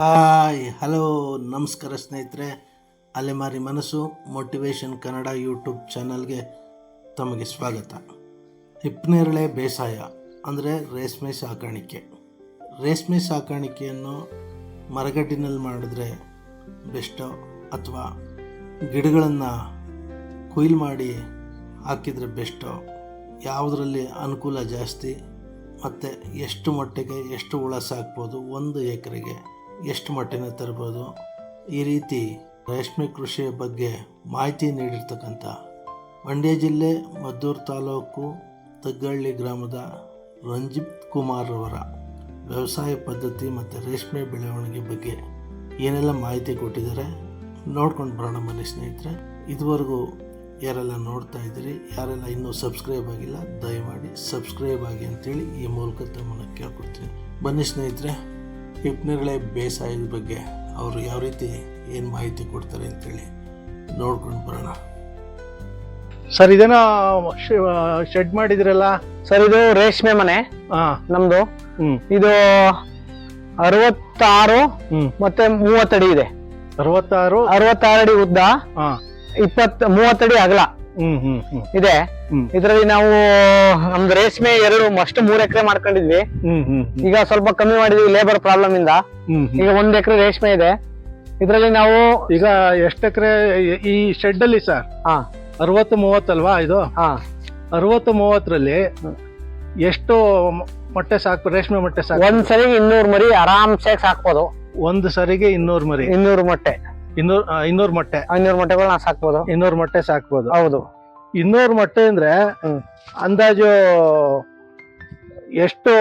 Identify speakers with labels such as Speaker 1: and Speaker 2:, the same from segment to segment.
Speaker 1: Hi, hello, ನಮಸ್ಕಾರ ಸ್ನೇಹಿತರೆ. ಅಲೆಮಾರಿ ಮನಸ್ಸು ಮೋಟಿವೇಶನ್ ಕನ್ನಡ ಯೂಟ್ಯೂಬ್ ಚಾನಲ್ಗೆ ತಮಗೆ ಸ್ವಾಗತ. ಹಿಪ್ನೇರಳೆ ಬೇಸಾಯ, ಅಂದರೆ ರೇಷ್ಮೆ ಸಾಕಾಣಿಕೆ. ರೇಷ್ಮೆ ಸಾಕಾಣಿಕೆಯನ್ನು ಮರಗಡ್ಡಿನಲ್ಲಿ ಮಾಡಿದ್ರೆ ಬೆಸ್ಟೋ ಅಥವಾ ಗಿಡಗಳನ್ನು ಕೊಯ್ಲು ಮಾಡಿ ಹಾಕಿದರೆ ಬೆಸ್ಟೋ? ಯಾವುದರಲ್ಲಿ ಅನುಕೂಲ ಜಾಸ್ತಿ? ಮತ್ತು ಎಷ್ಟು ಮಟ್ಟಿಗೆ ಎಷ್ಟು ಹುಳ ಸಾಕ್ಬೋದು ಒಂದು ಎಕರೆಗೆ? ಎಷ್ಟು ಮಟ್ಟಿನ ತರ್ಬೋದು? ಈ ರೀತಿ ರೇಷ್ಮೆ ಕೃಷಿಯ ಬಗ್ಗೆ ಮಾಹಿತಿ ನೀಡಿರ್ತಕ್ಕಂಥ ಮಂಡ್ಯ ಜಿಲ್ಲೆ ಮದ್ದೂರು ತಾಲೂಕು ತಗ್ಗಳ್ಳಿ ಗ್ರಾಮದ ರಂಜಿತ್ ಕುಮಾರ್ ಅವರ ವ್ಯವಸಾಯ ಪದ್ಧತಿ ಮತ್ತು ರೇಷ್ಮೆ ಬೆಳವಣಿಗೆ ಬಗ್ಗೆ ಏನೆಲ್ಲ ಮಾಹಿತಿ ಕೊಟ್ಟಿದ್ದಾರೆ ನೋಡ್ಕೊಂಡು ಬರೋಣ ಮನೆ ಸ್ನೇಹಿತರೆ. ಇದುವರೆಗೂ ಯಾರೆಲ್ಲ ನೋಡ್ತಾ ಇದ್ದೀರಿ, ಯಾರೆಲ್ಲ ಇನ್ನೂ ಸಬ್ಸ್ಕ್ರೈಬ್ ಆಗಿಲ್ಲ, ದಯಮಾಡಿ ಸಬ್ಸ್ಕ್ರೈಬ್ ಆಗಿ ಅಂತೇಳಿ ಈ ಮೂಲಕ ತಮ್ಮನ್ನು ಕೇಳ್ಕೊಡ್ತೀನಿ. ಬನ್ನಿ ಸ್ನೇಹಿತರೆ. ಹಿಪ್ನರ್ಳೆ ಬೇಸಾಯದ ಬಗ್ಗೆ ಅವರು ಯಾವ ರೀತಿ ಏನು ಮಾಹಿತಿ ಕೊಡ್ತಾರೆ ಅಂತೇಳಿ ನೋಡ್ಕೊಂಡು ಬರೋಣ.
Speaker 2: ಸರ್ ಇದೇನೋ ಶೆಡ್ ಮಾಡಿದ್ರಲ್ಲ?
Speaker 3: ಸರ್ ಇದು ರೇಷ್ಮೆ ಮನೆ.
Speaker 2: ಹಾ.
Speaker 3: ನಮ್ದು.
Speaker 2: ಹ್ಮ್.
Speaker 3: ಇದು ಅರವತ್ತಾರು
Speaker 2: ಹ್ಮ್.
Speaker 3: ಮತ್ತೆ ಮೂವತ್ತಡಿ ಇದೆ.
Speaker 2: ಅರವತ್ತಾರು?
Speaker 3: ಅರವತ್ತಾರು ಅಡಿ ಉದ್ದ.
Speaker 2: ಹಾ.
Speaker 3: ಇಪ್ಪತ್ ಮೂವತ್ತಡಿ ಅಗಲ. ಇದೆ.
Speaker 2: ಹ್ಮ್.
Speaker 3: ಇದರಲ್ಲಿ ನಾವು ನಮ್ದು ರೇಷ್ಮೆ ಎರಡು ಅಷ್ಟು ಮೂರ್ ಎಕರೆ ಮಾಡ್ಕೊಂಡಿದ್ವಿ. ಈಗ ಸ್ವಲ್ಪ ಕಮ್ಮಿ ಮಾಡಿದ್ವಿ ಲೇಬರ್ ಪ್ರಾಬ್ಲಮ್ ಇಂದ. ಈಗ ಒಂದ್ ಎಕರೆ ರೇಷ್ಮೆ ಇದೆ. ಇದರಲ್ಲಿ ನಾವು
Speaker 2: ಈಗ ಎಷ್ಟು ಎಕರೆ ಈ ಶೆಡ್ ಅಲ್ಲಿ ಸರ್?
Speaker 3: ಹಾ.
Speaker 2: ಅರವತ್ತು ಮೂವತ್ತಲ್ವಾ ಇದು?
Speaker 3: ಹಾ.
Speaker 2: ಅರವತ್ತು ಮೂವತ್ತರಲ್ಲಿ ಎಷ್ಟು ಮೊಟ್ಟೆ ಸಾಕು ರೇಷ್ಮೆ ಮೊಟ್ಟೆ ಸಾಕು?
Speaker 3: ಒಂದ್ ಸರಿಗೆ ಇನ್ನೂರು ಮರಿ ಆರಾಮ್ಸೆ ಸಾಕ್ಬೋದು.
Speaker 2: ಒಂದು ಸರಿಗೆ ಇನ್ನೂರು ಮರಿ.
Speaker 3: ಇನ್ನೂರು ಮೊಟ್ಟೆ.
Speaker 2: ಇನ್ನೂರ್ ಇನ್ನೂರ್ ಮೊಟ್ಟೆ.
Speaker 3: ಇನ್ನೂರು ನಾವು ಸಾಕ್ಬೋದು?
Speaker 2: ಇನ್ನೂರು ಮೊಟ್ಟೆ ಸಾಕ್ಬೋದು.
Speaker 3: ಹೌದು.
Speaker 2: ಇನ್ನೂರು ಮೊಟ್ಟೆ ಅಂದ್ರೆ ಅಂದಾಜು ಎಷ್ಟು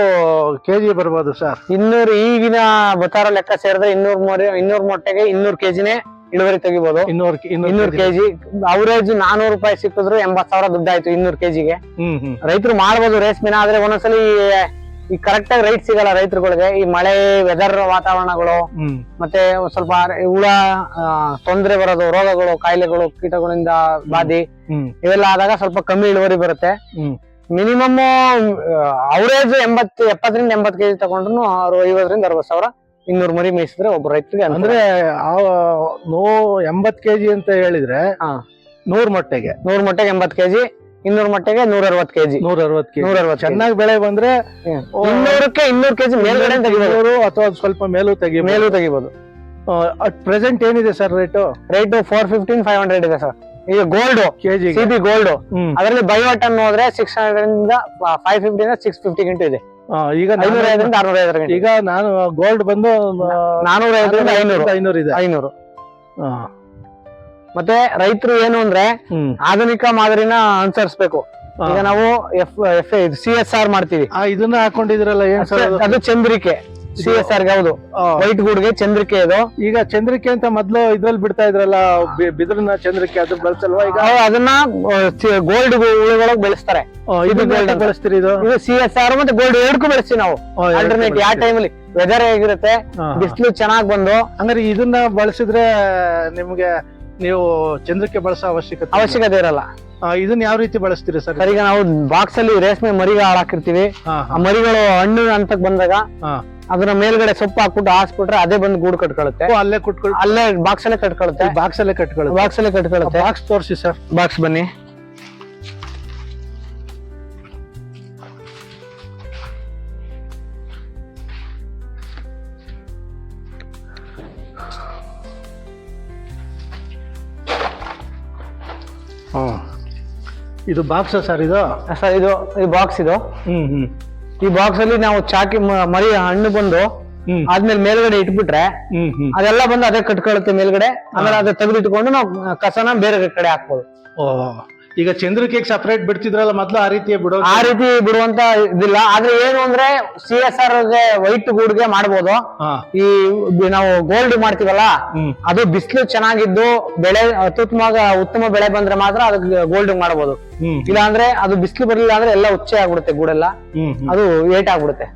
Speaker 2: ಕೆಜಿ ಬರ್ಬೋದು ಸರ್
Speaker 3: ಇನ್ನೂರು ಈಗಿನ ಬತಾರ ಲೆಕ್ಕ ಸೇರಿದ್ರೆ ಇನ್ನೂರ್ ಮೂರು ಇನ್ನೂರ್ ಮೊಟ್ಟೆಗೆ ಇನ್ನೂರ್ ಕೆಜಿನೇ ಇಳುವರಿ ತೆಗಿಬೋದು.
Speaker 2: ಇನ್ನೂರು
Speaker 3: ಇನ್ನೂರ್ ಕೆಜಿ. ಅವರೇಜ್ ನಾನೂರು ರೂಪಾಯಿ ಸಿಕ್ಕಿದ್ರು ಎಂಬತ್ ಸಾವಿರ ದುಡ್ಡಾಯ್ತು ಇನ್ನೂರ್ ಕೆಜಿಗೆ. ರೈತರು ಮಾಡ್ಬೋದು ರೇಷ್ಮೆನ ಆದ್ರೆ ಒಂದೊಂದ್ಸಲಿ ಈ ಕರೆಕ್ಟ್ ಆಗಿ ರೈಟ್ ಸಿಗಲ್ಲ ರೈತರುಗಳಿಗೆ. ಈ ಮಳೆ ವೆದರ್ ವಾತಾವರಣಗಳು ಮತ್ತೆ ಸ್ವಲ್ಪ ಹುಳ ತೊಂದರೆ ಬರೋದು ರೋಗಗಳು ಕಾಯಿಲೆಗಳು ಕೀಟಗಳಿಂದ ಬಾಧಿ ಇವೆಲ್ಲ ಆದಾಗ ಸ್ವಲ್ಪ ಕಮ್ಮಿ ಇಳುವರಿ ಬರುತ್ತೆ. ಮಿನಿಮಮ್ ಅವರೇಜ್ ಎಂಬತ್ ಎಪ್ಪತ್ತರಿಂದ ಎಂಬತ್ ಕೆಜಿ ತಗೊಂಡ್ರು ಐವತ್ತರಿಂದ ಅರವತ್ ಸಾವಿರ ಇನ್ನೂರು ಮರಿ ಮೇಯಿಸಿದ್ರೆ ಒಬ್ಬ ರೈತರಿಗೆ
Speaker 2: ಅಂದ್ರೆ ಆ ನೋ ಎಂಬತ್ ಕೆಜಿ ಅಂತ ಹೇಳಿದ್ರೆ. ನೂರ್ ಮೊಟ್ಟೆಗೆ.
Speaker 3: ನೂರ್ ಮೊಟ್ಟೆಗೆ ಎಂಬತ್ ಕೆಜಿ ಇನ್ನೂರ್ ಮಟ್ಟಿಗೆ ನೂರ ಅರವತ್ ಕೆಜಿ.
Speaker 2: ನೂರ ಅರವತ್ ಕೆಜಿ.
Speaker 3: ನೂರ ಅರವತ್
Speaker 2: ಚೆನ್ನಾಗಿ ಬೆಳೆ ಬಂದ್ರೆ
Speaker 3: ಇನ್ನೂರಕ್ಕೆ ಇನ್ನೂರ್ ಕೆಜಿ ಮೇಲ್ಗಡೆ ತೆಗಿಬೋದು.
Speaker 2: ಅಥವಾ ಸ್ವಲ್ಪ ಮೇಲೂ ತೆಗಿ
Speaker 3: ಮೇಲೂ ತೆಗಿಬಹುದು
Speaker 2: ಅಟ್ ಪ್ರೆಸೆಂಟ್ ಏನಿದೆ sir rate
Speaker 3: rate four fifteen five hundred ಇದೆ ಸರ್ ಈಗ gold
Speaker 2: KG
Speaker 3: C B gold
Speaker 2: ಅದರಲ್ಲಿ
Speaker 3: ಅದರಲ್ಲಿ ಅನ್ನು ಹೋದ್ರೆ ಸಿಕ್ಸ್ ಹಂಡ್ರೆಡ್ ಇಂದ ಫೈವ್ ಫಿಫ್ಟಿ ಸಿಕ್ಸ್ ಫಿಫ್ಟಿ ಗಂಟೆ ಇದೆ.
Speaker 2: ಈಗ
Speaker 3: ಐನೂರ ಐದರಿಂದ ಆರ್ನೂರ ಐದರ
Speaker 2: ಈಗ ನಾನು ಗೋಲ್ಡ್ ಬಂದು
Speaker 3: ನಾನೂರ ಐದರಿಂದ ಐನೂರು.
Speaker 2: ಐನೂರು ಇದೆ.
Speaker 3: ಐನೂರು. ಮತ್ತೆ ರೈತರು ಏನು ಅಂದ್ರೆ ಆಧುನಿಕ ಮಾದರಿನ ಅನುಸರಿಸಬೇಕು. ಈಗ ನಾವು F F C S R ಮಾಡ್ತೀವಿ.
Speaker 2: ಆ, ಇದನ್ನ ಹಾಕೊಂಡಿದ್ರಲ್ಲ ಏನ್ ಸರ್ ಅದು?
Speaker 3: ಚಂದ್ರಿಕೆ. ಸಿ ಎಸ್ ಆರ್ ಹೌದು. ವೈಟ್ ಗೂಡ್ಗೆ ಚಂದ್ರಿಕೆ ಇದು
Speaker 2: ಈಗ ಚಂದ್ರಿಕೆ ಅಂತ ಮೊದ್ಲು ಇದ್ರಲ್ಲಿ ಬಿಡ್ತಾ ಇದ್ರಲ್ಲ ಬಿದ್ರನ್ನ ಬಿದಿರಿನ ಚಂದ್ರಿಕೆ ಅದು ಬಳಸಲ್ವಾ ಈಗ?
Speaker 3: ಅದನ್ನ ಗೋಲ್ಡ್ ಹುಳುಗಳಿಗೆ ಬೆಳೆಸ್ತಾರೆ.
Speaker 2: ಇದು
Speaker 3: ಗೋಲ್ಡ್
Speaker 2: ಬೆಳೆಸ್ತೀರಿ ಇದು?
Speaker 3: ಇದು ಸಿ ಎಸ್ ಆರ್ ಮತ್ತೆ ಗೋಲ್ಡ್ ಎರಡಕ್ಕೂ ಬೆಳೆಸ್ತೀವಿ ನಾವು. ಆಲ್ಟರ್ನೇಟ್ ಯಾವ
Speaker 2: ಟೈಮ್
Speaker 3: ಅಲ್ಲಿ ವೆದರ್ ಹೇಗಿರುತ್ತೆ. ಬಿಸಿಲು ಚೆನ್ನಾಗ್ ಬಂದು
Speaker 2: ಅಂದ್ರೆ ಇದನ್ನ ಬಳಸಿದ್ರೆ ನಿಮ್ಗೆ ನೀವು ಚಂದ್ರಕ್ಕೆ ಬಳಸೋ ಅವಶ್ಯಕತೆ
Speaker 3: ಅವಶ್ಯಕತೆ ಇರಲ್ಲ.
Speaker 2: ಆ, ಇದನ್ನ ಯಾವ ರೀತಿ ಬಳಸ್ತೀರಿ ಸರ್?
Speaker 3: ಸರ್ ಈಗ ನಾವು ಬಾಕ್ಸ್ ಅಲ್ಲಿ ರೇಷ್ಮೆ ಮರಿಗಳು ಹಾಕಿರ್ತೀವಿ
Speaker 2: ಹಾ
Speaker 3: ಆ ಮರಿಗಳು ಹಣ್ಣು ಅಂತ ಬಂದಾಗ
Speaker 2: ಹಾ.
Speaker 3: ಅದನ್ನ ಮೇಲ್ಗಡೆ ಸೊಪ್ಪು ಹಾಕ್ಬಿಟ್ಟು ಹಾಸ್ಬಿಟ್ರೆ ಅದೇ ಬಂದು ಗೂಡು ಕಟ್ಕೊಳುತ್ತೆ.
Speaker 2: ಓ, ಅಲ್ಲೇ ಕುಟ್ಕೊಳ್ಳಿ
Speaker 3: ಅಲ್ಲೇ ಬಾಕ್ಸ್ ಅಲ್ಲೇ ಕಟ್ಕೊಳುತ್ತೆ.
Speaker 2: ಬಾಕ್ಸ್ ಅಲ್ಲೇ ಕಟ್ಕೊಳ್ಳಿ
Speaker 3: ಬಾಕ್ಸ್ ಅಲ್ಲೇ ಕಟ್ಕೊಳುತ್ತೆ.
Speaker 2: ಬಾಕ್ಸ್ ತೋರಿಸಿ ಸರ್.
Speaker 3: ಬಾಕ್ಸ್ ಬನ್ನಿ.
Speaker 2: ಇದು ಬಾಕ್ಸ್ ಸರ್ ಇದು?
Speaker 3: ಸರ್ ಇದು ಈ ಬಾಕ್ಸ್ ಇದು.
Speaker 2: ಹ್ಮ್ ಹ್ಮ್.
Speaker 3: ಈ ಬಾಕ್ಸ್ ಅಲ್ಲಿ ನಾವು ಚಾಕಿ ಮ- ಮರಿ ಹಣ್ಣು ಬಂದು
Speaker 2: ಹ್ಮ್.
Speaker 3: ಆದ್ಮೇಲೆ ಮೇಲ್ಗಡೆ ಇಟ್ಬಿಟ್ರೆ
Speaker 2: ಹ್ಮ್ ಹ್ಞೂ
Speaker 3: ಅದೆಲ್ಲ ಬಂದು ಅದೇ ಕಟ್ಕೊಳುತ್ತೆ ಮೇಲ್ಗಡೆ. ಆಮೇಲೆ ಅದೇ ತೆಗೆದಿಟ್ಕೊಂಡು ನಾವು ಕಸನ ಬೇರೆ ಕಡೆ ಹಾಕ್ಬೋದು.
Speaker 2: ಓ. ಈಗ ಚಂದ್ರಿಕೆಗೆ ಸಪರೇಟ್ ಬಿಡ್ತಿದ್ರಲ್ಲ ಮೊದ್ಲು ಆ ರೀತಿ ಬಿಡೋ
Speaker 3: ಆ ರೀತಿ ಬಿಡುವಂತ ಇದಿಲ್ಲ. ಆದ್ರೆ ಏನು ಅಂದ್ರೆ ಸಿ ಎಸ್ ಆರ್ಗೆ ವೈಟ್ ಗೂಡ್ಗೆ ಮಾಡ್ಬೋದು. ಈ ನಾವು ಗೋಲ್ಡ್ ಮಾಡ್ತೀವಲ್ಲ ಅದು ಬಿಸಿಲು ಚೆನ್ನಾಗಿದ್ದು ಬೆಳೆ ಅತ್ಯುತ್ತಮ ಉತ್ತಮ ಬೆಳೆ ಬಂದ್ರೆ ಮಾತ್ರ ಅದಕ್ಕೆ ಗೋಲ್ಡ್ ಮಾಡ್ಬೋದು. ಇಲ್ಲ ಅಂದ್ರೆ ಅದು ಬಿಸಿಲು ಬರ್ಲಿಲ್ಲ ಅಂದ್ರೆ ಎಲ್ಲ ಉಚ್ಚೆ ಆಗ್ಬಿಡುತ್ತೆ ಗೂಡೆಲ್ಲ. ಅದು ಏಟ್ ಆಗ್ಬಿಡುತ್ತೆ.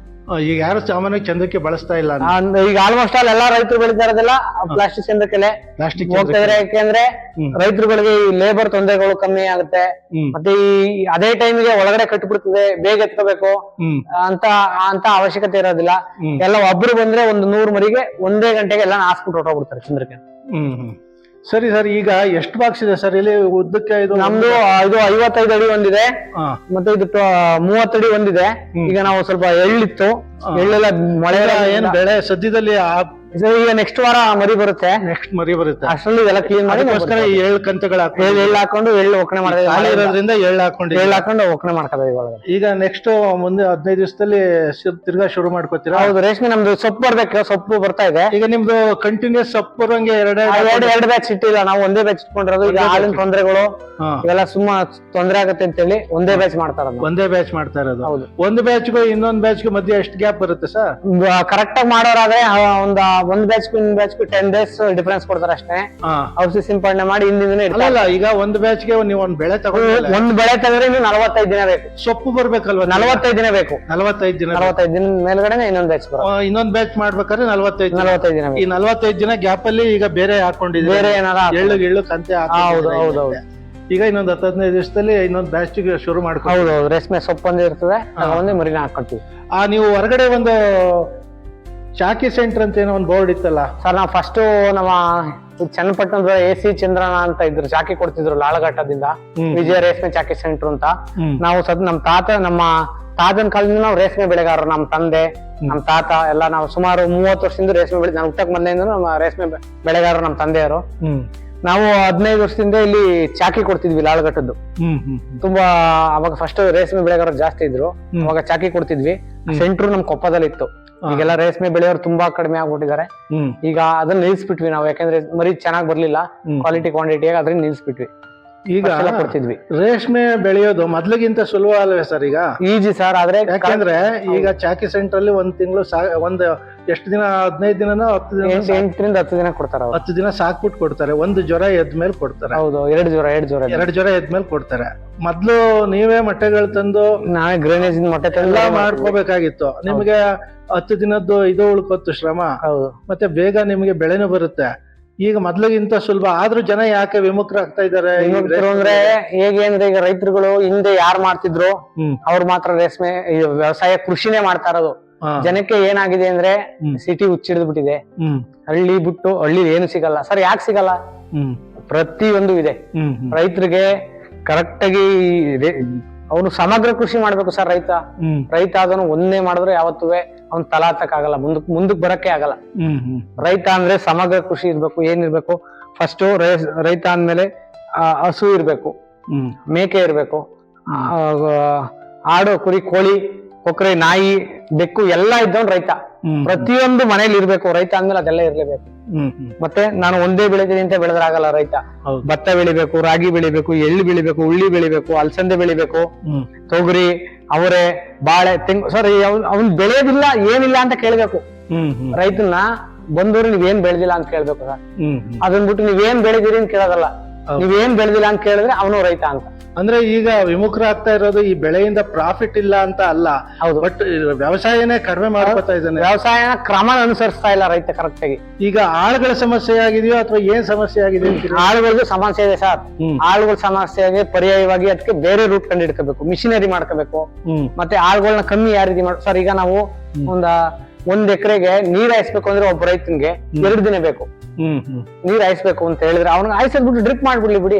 Speaker 2: ಈಗ ಯಾರು ಸಾಮಾನ್ಯ ಚಂದ್ರಕ್ಕೆ ಬಳಸ್ತಾ ಇಲ್ಲ
Speaker 3: ಅಂದ್ರೆ ಈಗ ಆಲ್ಮೋಸ್ಟ್ ಆಲ್ ಎಲ್ಲಾ ರೈತರು ಬೆಳೆದಿರೋದಿಲ್ಲ ಇರೋದಿಲ್ಲ ಪ್ಲಾಸ್ಟಿಕ್ ಚಂದಕ್ಕೆಲೆ
Speaker 2: ಪ್ಲಾಸ್ಟಿಕ್
Speaker 3: ಹೋಗ್ತಾ ಇದ್ರೆ ಯಾಕೆಂದ್ರೆ
Speaker 2: ಹ್ಮ್.
Speaker 3: ರೈತರುಗಳಿಗೆ ಈ ಲೇಬರ್ ತೊಂದರೆಗಳು ಕಮ್ಮಿ ಆಗುತ್ತೆ.
Speaker 2: ಹ್ಮ್.
Speaker 3: ಮತ್ತೆ ಈ ಅದೇ ಟೈಮ್ಗೆ ಒಳಗಡೆ ಕಟ್ಬಿಡ್ತದೆ ಬೇಗ ಎತ್ಕೋಬೇಕು
Speaker 2: ಹ್ಮ್.
Speaker 3: ಅಂತ ಅಂತ ಅವಶ್ಯಕತೆ ಇರೋದಿಲ್ಲ.
Speaker 2: ಹ್ಮ್.
Speaker 3: ಎಲ್ಲ ಒಬ್ರು ಬಂದ್ರೆ ಒಂದು ನೂರು ಮರಿಗೆ ಒಂದೇ ಗಂಟೆಗೆ ಎಲ್ಲ ಹಾಸ್ಬಿಟ್ಟು ಹೊರಟೋಗ್ಬಿಡ್ತಾರೆ ಚಂದ್ರಕ್ಕೆ.
Speaker 2: ಹ್ಮ್ ಹ್ಮ್. ಸರಿ ಸರ್ ಈಗ ಎಷ್ಟು ಬಾಕ್ಸ್ ಇದೆ ಸರ್? ಇಲ್ಲಿ ಉದ್ದಕ್ಕೆ ಇದು
Speaker 3: ನಮ್ದು ಇದು ಐವತ್ತೈದು ಅಡಿ ಒಂದಿದೆ.
Speaker 2: ಹಾ.
Speaker 3: ಮತ್ತೆ ಇದು ಮೂವತ್ತಡಿ ಒಂದಿದೆ. ಈಗ ನಾವು ಸ್ವಲ್ಪ ಎಳ್ಳಿತ್ತು. ಎಳ್ಳೆಲ್ಲ ಮಳೆ
Speaker 2: ಏನ್ ಬೆಳೆ ಸದ್ಯದಲ್ಲಿ
Speaker 3: ಈಗ ನೆಕ್ಸ್ಟ್ ವಾರ ಮರಿ ಬರುತ್ತೆ.
Speaker 2: ನೆಕ್ಸ್ಟ್ ಮರಿ ಬರುತ್ತೆ.
Speaker 3: ಅಷ್ಟರಲ್ಲಿ ಎಲ್ಲ ಕ್ಲೀನ್ ಮಾಡಿ
Speaker 2: ಅದಕ್ಕೋಸ್ಕರ ಈ ಏಳು ಕಂತುಗಳು
Speaker 3: ಎಳ್ಳು ಎಳ್ಳು ಹಾಕೊಂಡು ಎಳ್ಳು ಒಕ್ಕಣೆ
Speaker 2: ಖಾಲಿ
Speaker 3: ಮಾಡಿದ್ರೆ
Speaker 2: ಇರೋದ್ರಿಂದ ಎಳ್ಳು ಹಾಕೊಂಡು
Speaker 3: ಎಳ್ಳು ಹಾಕೊಂಡು ಒಕ್ಕಣೆ ಮಾಡ್ಕೋಬೇಕು ಇವಾಗ
Speaker 2: ಈಗ ನೆಕ್ಸ್ಟ್ ಮುಂದೆ ಹದಿನೈದು ದಿವಸದಲ್ಲಿ ತಿರ್ಗಾ ಶುರು ಮಾಡ್ಕೋತೀರಾ?
Speaker 3: ಹೌದು ರೇಷ್ಮೆ ನಮ್ದು ಸೊಪ್ಪು ಬರ್ಬೇಕು ಸೊಪ್ಪು ಬರ್ತಾ ಇದೆ.
Speaker 2: ಈಗ ನಿಮ್ದು ಕಂಟಿನ್ಯೂಸ್ ಸೊಪ್ಪು ಬರೋಂಗೆ ಎರಡೇ
Speaker 3: ಆ ಎರಡು ಎರಡು ಬ್ಯಾಚ್ ಇಟ್ಟಿಲ್ಲ ನಾವು ಒಂದೇ ಬ್ಯಾಚ್ ಇಟ್ಕೊಂಡಿರೋದು. ಈಗ ಹಾಲಿನ ತೊಂದರೆಗಳು. ಇವೆಲ್ಲ ಸುಮ್ಮ ತೊಂದರೆ ಆಗುತ್ತೆ ಅಂತೇಳಿ ಒಂದೇ ಬ್ಯಾಚ್ ಮಾಡ್ತಾರ
Speaker 2: ಒಂದೇ ಬ್ಯಾಚ್ ಮಾಡ್ತಾ ಇರೋದು.
Speaker 3: ಹೌದು.
Speaker 2: ಒಂದು ಬ್ಯಾಚ್ಗೂ ಇನ್ನೊಂದು ಬ್ಯಾಚ್ಗೂ ಮಧ್ಯೆ ಎಷ್ಟು ಗ್ಯಾಪ್ ಬರುತ್ತೆ ಸರ್?
Speaker 3: ಕರೆಕ್ಟ್ ಆಗಿ ಮಾಡೋರಾದ್ರೆ ಒಂದ್ ಒಂದ್ ಬ್ಯಾಚ್ ಇನ್ನೊಂದ್ ಬ್ಯಾಚ್ ಟೆನ್ ಡೇಸ್ ಡಿಫ್ರೆನ್ಸ್ ಕೊಡ್ತಾರೆ ಅಷ್ಟೇ.
Speaker 2: ಹಾ.
Speaker 3: ಔಷಧಿ ಸಿಂಪಡಣೆ ಮಾಡಿ ಹಿಂದಿನ
Speaker 2: ಅಲ್ಲ ಅಲ್ಲ ಈಗ ಒಂದು ಬ್ಯಾಚ್ಗೆ ನೀವು ಒಂದ್ ಬೆಳೆ ತಗೊಂಡ್
Speaker 3: ಒಂದ್ ಬೆಳೆ ತೆಗೆದ್ರೆ ನೀವು ನಲವತ್ತೈದು ದಿನ ಬೇಕು.
Speaker 2: ಸೊಪ್ಪು ಬರ್ಬೇಕಲ್ವಾ
Speaker 3: ನಲವತ್ತೈದು ದಿನ ಬೇಕು.
Speaker 2: ನಲವತ್ತೈದು ದಿನ
Speaker 3: ನಲವತ್ತೈದು ದಿನ ಮೇಲ್ಗಡೆ ಇನ್ನೊಂದ್ ಬ್ಯಾಚ್ ಬರೋದು
Speaker 2: ಆ, ಇನ್ನೊಂದ್ ಬ್ಯಾಚ್ ಮಾಡ್ಬೇಕಾದ್ರೆ ನಲವತ್ತೈದು ದಿನ.
Speaker 3: ನಲವತ್ತೈದು ದಿನ
Speaker 2: ಈ
Speaker 3: ಬೇಕು
Speaker 2: ನಲವತ್ತೈದು ದಿನ ಗ್ಯಾಪ್ ಅಲ್ಲಿ ಈಗ ಬೇರೆ ಹಾಕೊಂಡಿದ್ದೀವಿ
Speaker 3: ಬೇರೆ ಏನಾರ ಎಳ್ಳು
Speaker 2: ಎಳ್ಳು ಗಿಳ್ಳು ಕಂತೆ
Speaker 3: ಹೌದು
Speaker 2: ಹಾಕೊಂಡಿದ್ದೀರಾ
Speaker 3: ಹೌದು
Speaker 2: ಹೌದು. ಈಗ ಇನ್ನೊಂದ್ ಹತ್ತು ಹದಿನೈದು ದಿವಸದಲ್ಲಿ ಇನ್ನೊಂದ್ ಬ್ಯಾಚ್ ಶುರು ಮಾಡ್ಕೊಂಡು
Speaker 3: ಹೌದು ಹೌದು. ರೇಷ್ಮೆ ಸೊಪ್ಪು ಒಂದೇ ಇರ್ತದೆ ಮರಿನ ಹಾಕೊಂತೀವಿ
Speaker 2: ಆ ನೀವು ಹೊರಗಡೆ ಒಂದು ಶಾಖಿ ಸೆಂಟರ್ ಅಂತ ಏನೋ ಒಂದು ಬೋರ್ಡ್ ಇತ್ತಲ್ಲ?
Speaker 3: ಸರ್ ನಾವು ಫಸ್ಟ್ ನಮ್ಮ ಚನ್ನಪಟ್ಟಣದ ಎ ಸಿ ಚಂದ್ರನ ಅಂತ ಇದ್ರು ಚಾಕಿ ಕೊಡ್ತಿದ್ರು ಲಾಳಘಟ್ಟದಿಂದ. ವಿಜಯ ರೇಷ್ಮೆ ಚಾಕಿ ಸೆಂಟರ್ ಅಂತ. ನಾವು ಸದ್ ನಮ್ಮ ತಾತ ನಮ್ಮ ತಾತನ ಕಾಲದಿಂದ ನಾವು ರೇಷ್ಮೆ ಬೆಳೆಗಾರರು ನಮ್ಮ ತಂದೆ ನಮ್ಮ ತಾತ ಎಲ್ಲ ನಾವು ಸುಮಾರು ಮೂವತ್ತು ವರ್ಷದಿಂದ ರೇಷ್ಮೆ ಬೆಳೆ ನಾನು ಹುಟ್ಟಕ್ ಮೊದಲಿಂದ ನಮ್ಮ ರೇಷ್ಮೆ ಬೆಳೆಗಾರರು ನಮ್ಮ ತಂದೆಯವರು. ನಾವು ಹದಿನೈದು ವರ್ಷದಿಂದ ಇಲ್ಲಿ ಚಾಕಿ ಕೊಡ್ತಿದ್ವಿ
Speaker 2: ಲಾಳ್ಗಟ್ಟದ್ದು
Speaker 3: ತುಂಬಾ ಅವಾಗ ಫಸ್ಟ್ ರೇಷ್ಮೆ ಬೆಳೆಗಾರರು ಜಾಸ್ತಿ ಇದ್ರು. ಅವಾಗ ಚಾಕಿ ಕೊಡ್ತಿದ್ವಿ. ಸೆಂಟ್ರು ನಮ್ ಕೊಪ್ಪದಲ್ಲಿ ಇತ್ತು. ಈಗೆಲ್ಲ ರೇಷ್ಮೆ ಬೆಳೆಯವರು ತುಂಬಾ ಕಡಿಮೆ ಆಗ್ಬಿಟ್ಟಿದ್ದಾರೆ. ಈಗ ಅದನ್ನ ನಿಲ್ಸ್ಬಿಟ್ವಿ ನಾವು. ಯಾಕಂದ್ರೆ ಮರಿ ಚೆನ್ನಾಗಿ ಬರ್ಲಿಲ್ಲ. ಕ್ವಾಲಿಟಿ ಕ್ವಾಂಟಿಟಿ ಅದ್ರಿಂದ ನಿಲ್ಸ್ಬಿಟ್ವಿ.
Speaker 2: ಈಗ
Speaker 3: ಕೊಡ್ತಿದ್ವಿ.
Speaker 2: ರೇಷ್ಮೆ ಬೆಳೆಯೋದು ಮೊದ್ಲಿಗಿಂತ ಸುಲಭ ಅಲ್ವೇ ಸರ್ ಈಗ?
Speaker 3: ಈಜಿ ಸರ್ ಆದ್ರೆ
Speaker 2: ಯಾಕಂದ್ರೆ ಈಗ ಚಾಕಿ ಸೆಂಟರ್ ಅಲ್ಲಿ ಒಂದ್ ತಿಂಗಳು ಒಂದ್ ಎಷ್ಟು ದಿನ ಹದಿನೈದು ದಿನನೋ ಹತ್ತು ದಿನ
Speaker 3: ಎಂಟು ಎಂಟರಿಂದ ಹತ್ತು ದಿನ ಕೊಡ್ತಾರೆ ಅವ್ರು.
Speaker 2: ಹತ್ತು ದಿನ ಸಾಕ್ಬಿಟ್ಟು ಕೊಡ್ತಾರೆ. ಒಂದು ಜ್ವರ ಎದ್ಮೇಲೆ ಕೊಡ್ತಾರೆ.
Speaker 3: ಹೌದು ಎರಡು ಜ್ವರ ಎರಡು ಜ್ವರ.
Speaker 2: ಎರಡು ಜ್ವರ ಎದ್ಮೇಲೆ ಕೊಡ್ತಾರೆ. ಮೊದ್ಲು ನೀವೇ ಮೊಟ್ಟೆಗಳು ತಂದು
Speaker 3: ನಾವೇ ಗ್ರೇನೇಜ್ ಮೊಟ್ಟೆ
Speaker 2: ಎಲ್ಲ
Speaker 3: ತಂದು
Speaker 2: ಮಾಡ್ಕೋಬೇಕಾಗಿತ್ತು. ನಿಮ್ಗೆ ಹತ್ತು ದಿನದ್ದು ಇದು ಉಳ್ಕೊತ್ತು ಶ್ರಮ.
Speaker 3: ಹೌದು.
Speaker 2: ಮತ್ತೆ ಬೇಗ ನಿಮ್ಗೆ ಬೆಳೆನೂ ಬರುತ್ತೆ. ಈಗ ಮೊದ್ಲಿಗಿಂತ ಸುಲಭ. ಆದ್ರೂ ಜನ ಯಾಕೆ ವಿಮುಖರಾಗ್ತಾ ಇದಾರೆ ಈ
Speaker 3: ಇನ್ನೊಬ್ರು
Speaker 2: ರೇಷ್ಮೆ
Speaker 3: ಅಂದ್ರೆ ಹೇಗೆ ಅಂದ್ರೆ ಈಗ ರೈತರುಗಳು ಹಿಂದೆ ಯಾರು ಮಾಡ್ತಿದ್ರು?
Speaker 2: ಹ್ಮ್.
Speaker 3: ಅವ್ರು ಮಾತ್ರ ರೇಷ್ಮೆ ಈ ವ್ಯವಸಾಯ ಕೃಷಿನೇ ಮಾಡ್ತಾ ಇರೋದು. ಜನಕ್ಕೆ ಏನಾಗಿದೆ ಅಂದ್ರೆ ಸಿಟಿ ಹುಚ್ಚಿಡಿದು ಬಿಟ್ಟಿದೆ. ಹಳ್ಳಿ ಬಿಟ್ಟು ಹಳ್ಳಿ ಏನು ಸಿಗಲ್ಲ. ಸರ್ ಯಾಕೆ ಸಿಗಲ್ಲ?
Speaker 2: ಪ್ರತಿ
Speaker 3: ಪ್ರತಿಯೊಂದು ಇದೆ. ರೈತರಿಗೆ ಕರೆಕ್ಟ್ ಆಗಿ ಅವನು ಸಮಗ್ರ ಕೃಷಿ ಮಾಡ್ಬೇಕು ಸರ್ ರೈತ. ರೈತ ಅದನ್ನು ಒಂದೇ ಮಾಡಿದ್ರೆ ಯಾವತ್ತೂ ಅವ್ನ್ ತಲಾತಕ್ ಆಗಲ್ಲ ಮುಂದಕ್ ಮುಂದಕ್ ಬರಕ್ಕೆ ಆಗಲ್ಲ.
Speaker 2: ಹ್ಮ್ ಹ್ಮ್.
Speaker 3: ರೈತ ಅಂದ್ರೆ ಸಮಗ್ರ ಕೃಷಿ ಇರ್ಬೇಕು ಏನಿರ್ಬೇಕು. ಫಸ್ಟ್ ರೈತ ಅಂದ್ಮೇಲೆ ಹಸು ಇರ್ಬೇಕು. ಮೇಕೆ ಇರ್ಬೇಕು. ಆಡು ಕುರಿ ಕೋಳಿ ಕೊಕ್ಕರೆ ನಾಯಿ ಬೆಕ್ಕು ಎಲ್ಲ ಇದ್ದವನ್ ರೈತ. ಪ್ರತಿಯೊಂದು ಮನೇಲಿ ಇರ್ಬೇಕು ರೈತ ಅಂದ್ಮೇಲೆ ಅದೆಲ್ಲ ಇರ್ಲೇಬೇಕು. ಮತ್ತೆ ನಾನು ಒಂದೇ ಬೆಳಿತೀನಿ ಅಂತ ಬೆಳೆದ್ರಾಗಲ್ಲ ರೈತ. ಭತ್ತ ಬೆಳಿಬೇಕು ರಾಗಿ ಬೆಳಿಬೇಕು ಎಳ್ಳು ಬೆಳಿಬೇಕು ಉಳ್ಳಿ ಬೆಳಿಬೇಕು ಅಲಸಂದೆ ಬೆಳಿಬೇಕು. ತೊಗರಿ ಅವರೆ ಬಾಳೆ ತೆಂಗು ಸರ್ ಅವ್ನ್ ಬೆಳೆಯೋದಿಲ್ಲ ಏನಿಲ್ಲ ಅಂತ ಕೇಳ್ಬೇಕು.
Speaker 2: ರೈತನ ಹ್ಮ್.
Speaker 3: ರೈತನ್ನ ಬಂದವರು ನೀವೇನ್ ಬೆಳೆದಿಲ್ಲ ಅಂತ ಕೇಳ್ಬೇಕು ಸರ್. ಅದನ್ ಬಿಟ್ಟು ನೀವೇನ್ ಬೆಳೆದಿರಿ ಅಂತ ಕೇಳೋದಲ್ಲ. ನೀವೇನ್ ಬೆಳೆದಿಲ್ಲ ಅಂತ ಕೇಳಿದ್ರೆ ಅವನು ರೈತ ಅಂತ.
Speaker 2: ಅಂದ್ರೆ ಈಗ ವಿಮುಖರಾಗ್ತಾ ಇರೋದು ಈ ಬೆಳೆಯಿಂದ ಪ್ರಾಫಿಟ್ ಇಲ್ಲ ಅಂತ ಅಲ್ಲ
Speaker 3: ಹೌದು.
Speaker 2: ಬಟ್ ವ್ಯವಸಾಯನೇ ಕಡಿಮೆ ಮಾಡ್ಕೊತಾ ಇದ್ದಾನೆ.
Speaker 3: ವ್ಯವಸಾಯನ ಕ್ರಮ ಅನುಸರಿಸ್ತಾ ಇಲ್ಲ ರೈತ ಕರೆಕ್ಟ್ ಆಗಿ.
Speaker 2: ಈಗ ಆಳುಗಳ ಸಮಸ್ಯೆ ಆಗಿದೆಯೋ ಅಥವಾ ಏನ್ ಸಮಸ್ಯೆ ಆಗಿದೆ
Speaker 3: ಆಳುಗಳಿಗೂ ಸಮಸ್ಯೆ ಇದೆ ಸರ್. ಆಳುಗಳ ಸಮಸ್ಯೆ ಆಗಿ ಪರ್ಯಾಯವಾಗಿ ಅದಕ್ಕೆ ಬೇರೆ ರೂಟ್ ಕಂಡು ಹಿಡ್ಕೋಬೇಕು ಮಿಷಿನರಿ ಮಾಡ್ಕೋಬೇಕು ಮತ್ತೆ ಆಳುಗಳನ್ನ ಕಮ್ಮಿ ಯಾವ ರೀತಿ ಮಾಡ್ ಸರ್ ಈಗ ನಾವು ಒಂದ ಒಂದ್ ಎಕರೆಗೆ ನೀರ್ ಹಾಯಿಸ್ಬೇಕು ಅಂದ್ರೆ ಒಬ್ಬ ರೈತನ್ಗೆ ಎರಡು ದಿನ ಬೇಕು. ನೀರ್ ಹಾಯಿಸ್ಬೇಕು ಅಂತ ಹೇಳಿದ್ರೆ ಅವ್ನ ಹಾಯಿಸೋದ್ ಬಿಟ್ಟು ಡ್ರಿಪ್ ಮಾಡ್ಬಿಡ್ಲಿ ಬಿಡಿ.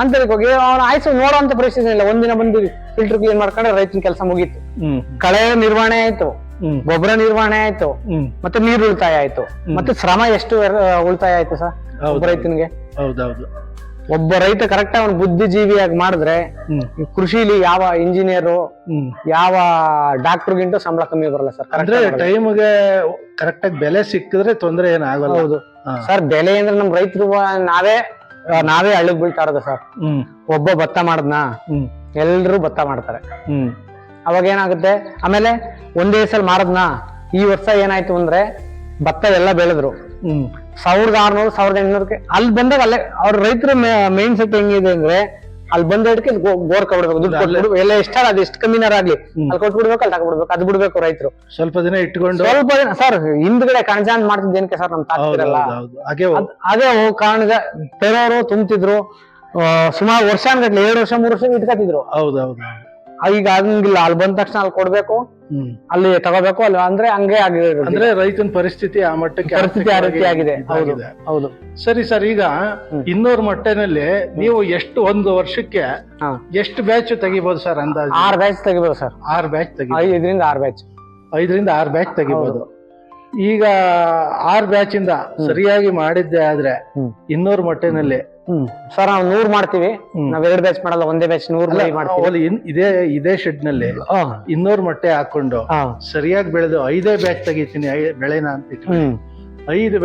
Speaker 3: ಅಂತ ಹೋಗಿ ಅವ್ನ ಹಾಯಿಸೋ ನೋಡೋಂತ ಪರಿಸ್ಥಿತಿ ಇಲ್ಲ. ಒಂದಿನ ಬಂದು ಫಿಲ್ಟರ್ ಕ್ಲೀನ್ ಮಾಡ್ಕೊಂಡ್ರೆ ರೈತನ ಕೆಲಸ ಮುಗೀತು.
Speaker 2: ಹ್ಮ್
Speaker 3: ಕಳೆ ನಿರ್ವಹಣೆ ಆಯ್ತು. ಗೊಬ್ಬರ ನಿರ್ವಹಣೆ ಆಯ್ತು. ಮತ್ತೆ ನೀರು ಉಳಿತಾಯ ಆಯ್ತು. ಮತ್ತೆ ಶ್ರಮ ಎಷ್ಟು ಉಳಿತಾಯ ಆಯ್ತು ಸರ್? ರೈತನಿಗೆ?
Speaker 2: ಹೌದೌದು
Speaker 3: ಒಬ್ಬ ರೈತ ಕರೆಕ್ಟ್ ಅವನು ಬುದ್ಧಿಜೀವಿಯಾಗಿ ಮಾಡಿದ್ರೆ ಕೃಷಿಲಿ ಯಾವ ಇಂಜಿನಿಯರು ಯಾವ ಡಾಕ್ಟರ್ಗಿಂತ ಸಂಬಳ ಕಮ್ಮಿ ಬರಲ್ಲ ಸರ್
Speaker 2: ಅಂದ್ರೆ ಟೈಮ್ಗೆ ಕರೆಕ್ಟ್ ಆಗಿ ಬೆಲೆ ಸಿಕ್ಕಿದ್ರೆ ತೊಂದರೆ ಏನಾಗಲ್ಲ.
Speaker 3: ಹೌದು. ಸರ್ ಬೆಲೆ ಅಂದ್ರೆ ನಮ್ ರೈತರು ನಾವೇ ನಾವೇ ಹಳ್ಳಿಗ್ ಬೀಳ್ತಾ ಇರೋದು ಸರ್. ಒಬ್ಬ ಭತ್ತ ಮಾಡದ್ನ? ಎಲ್ರು ಭತ್ತ ಮಾಡ್ತಾರೆ.
Speaker 2: ಹ್ಮ್.
Speaker 3: ಅವಾಗ ಏನಾಗುತ್ತೆ? ಆಮೇಲೆ ಒಂದೇ ಸಲ ಮಾಡದ್ನ ಈ ವರ್ಷ ಏನಾಯ್ತು ಅಂದ್ರೆ ಭತ್ತ ಎಲ್ಲ ಬೆಳೆದ್ರು. ಸಾವಿರದ ಆರ್ನೂರು ಸಾವಿರದ ಎಂಟ್ನೂರಕ್ಕೆ. ಅಲ್ಲಿ ಬಂದಾಗ ಅಲ್ಲೇ ಅವ್ರ ರೈತರ ಮೇನ್ ಸೆಟ್ ಹೆಂಗಿದೆ ಅಂದ್ರೆ ಅಲ್ಲಿ ಬಂದ ಹಿಡ್ಕೆ ಬೋರ್ ಕೊಡ್ಬೇಕು ದುಡ್ಡು ಕೊಟ್ಬಿಡು ಎಲ್ಲ ಎಷ್ಟಾರ ಅದು ಎಷ್ಟು ಕಮ್ಮಿನಾರ ಆಗ್ಲಿ. ಅಲ್ಲಿ ಕೊಟ್ಬಿಡ್ಬೇಕು ಅಲ್ಲಿ ತಗೊಬಿಡ್ಬೇಕು ಅದು ಬಿಡ್ಬೇಕು ರೈತರು.
Speaker 2: ಸ್ವಲ್ಪ ದಿನ ಇಟ್ಕೊಂಡು
Speaker 3: ಸ್ವಲ್ಪ ದಿನ ಸರ್ ಹಿಂದ್ಗಡೆ ಕಣಜಾನ್ ಮಾಡ್ತಿದ್ದೇನಕ್ಕೆ ಸರ್ ನಮ್ ತಾಕ್ತಿರಲ್ಲ ಅದ್- ಕಾರಣದ ತೆರೋರು ತುಂಬ್ತಿದ್ರು. ಸುಮಾರು ವರ್ಷಾನ್ಗಟ್ಲೆ ಎರಡು ವರ್ಷ ಮೂರು ವರ್ಷ ಇಟ್ಕೊತಿದ್ರು. ಹೌದೌದು ಈಗ ಹಂಗಿಲ್ಲ ಅಲ್ಲಿ ಬಂದ ತಕ್ಷಣ ಅಲ್ಲಿ ಕೊಡ್ಬೇಕು. ಅಲ್ಲಿ ತಗೋಬೇಕು ಅಲ್ಲಿ ಅಂದ್ರೆ ಹಂಗೆ ಆಗಿರೋದು.
Speaker 2: ಅಂದ್ರೆ ರೈತನ ಪರಿಸ್ಥಿತಿ ಆ ಮಟ್ಟಕ್ಕೆ
Speaker 3: ಪರಿಸ್ಥಿತಿ ಆ ರೀತಿ ಆಗಿದೆ. ಹೌದು.
Speaker 2: ಇದಾಗಿದೆ.
Speaker 3: ಹೌದು.
Speaker 2: ಸರಿ ಸರ್ ಈಗ ಇನ್ನೂರು ಮಟ್ಟನಲ್ಲಿ ನೀವು ಎಷ್ಟು ಒಂದು ವರ್ಷಕ್ಕೆ
Speaker 3: ಹಾ.
Speaker 2: ಎಷ್ಟು ಬ್ಯಾಚ್ ತೆಗಿಬಹುದು ಸರ್ ಅಂದಾಜು?
Speaker 3: ಆರ್ ಬ್ಯಾಚ್ ತೆಗಿಬೋದು ಸರ್.
Speaker 2: ಆರ್ ಬ್ಯಾಚ್ ತೆಗಿ
Speaker 3: ಐದರಿಂದ ಆರ್ ಬ್ಯಾಚ್
Speaker 2: ಐದರಿಂದ ಆರ್ ಬ್ಯಾಚ್ ತೆಗಿಬಹುದು ಈಗ ಆರ್ ಬ್ಯಾಚ್ ಇಂದ ಸರಿಯಾಗಿ ಮಾಡಿದ್ದೆ ಆದ್ರೆ. ಇನ್ನೂರು ಮಟ್ಟಿನಲ್ಲಿ.
Speaker 3: ಸರ್ ನಾವು ನೂರ್ ಮಾಡ್ತೀವಿ. ನಾವ್ ಎರಡ್ ಬ್ಯಾಚ್ ಮಾಡಲ್ಲ ಒಂದೇ ಬ್ಯಾಚ್ ನೂರ್ ಮಾಡ್ತೀವಿ.
Speaker 2: ಇದೇ ಇದೇ
Speaker 3: ಶೆಡ್ನಲ್ಲಿ
Speaker 2: ಇನ್ನೂರ್ ಮೊಟ್ಟೆ ಹಾಕೊಂಡು ಸರಿಯಾಗಿ ಬೆಳೆದು ಐದೇ ಬ್ಯಾಚ್ ತೆಗಿತೀನಿ ಬೆಳೆನ ಅಂತ ಐದು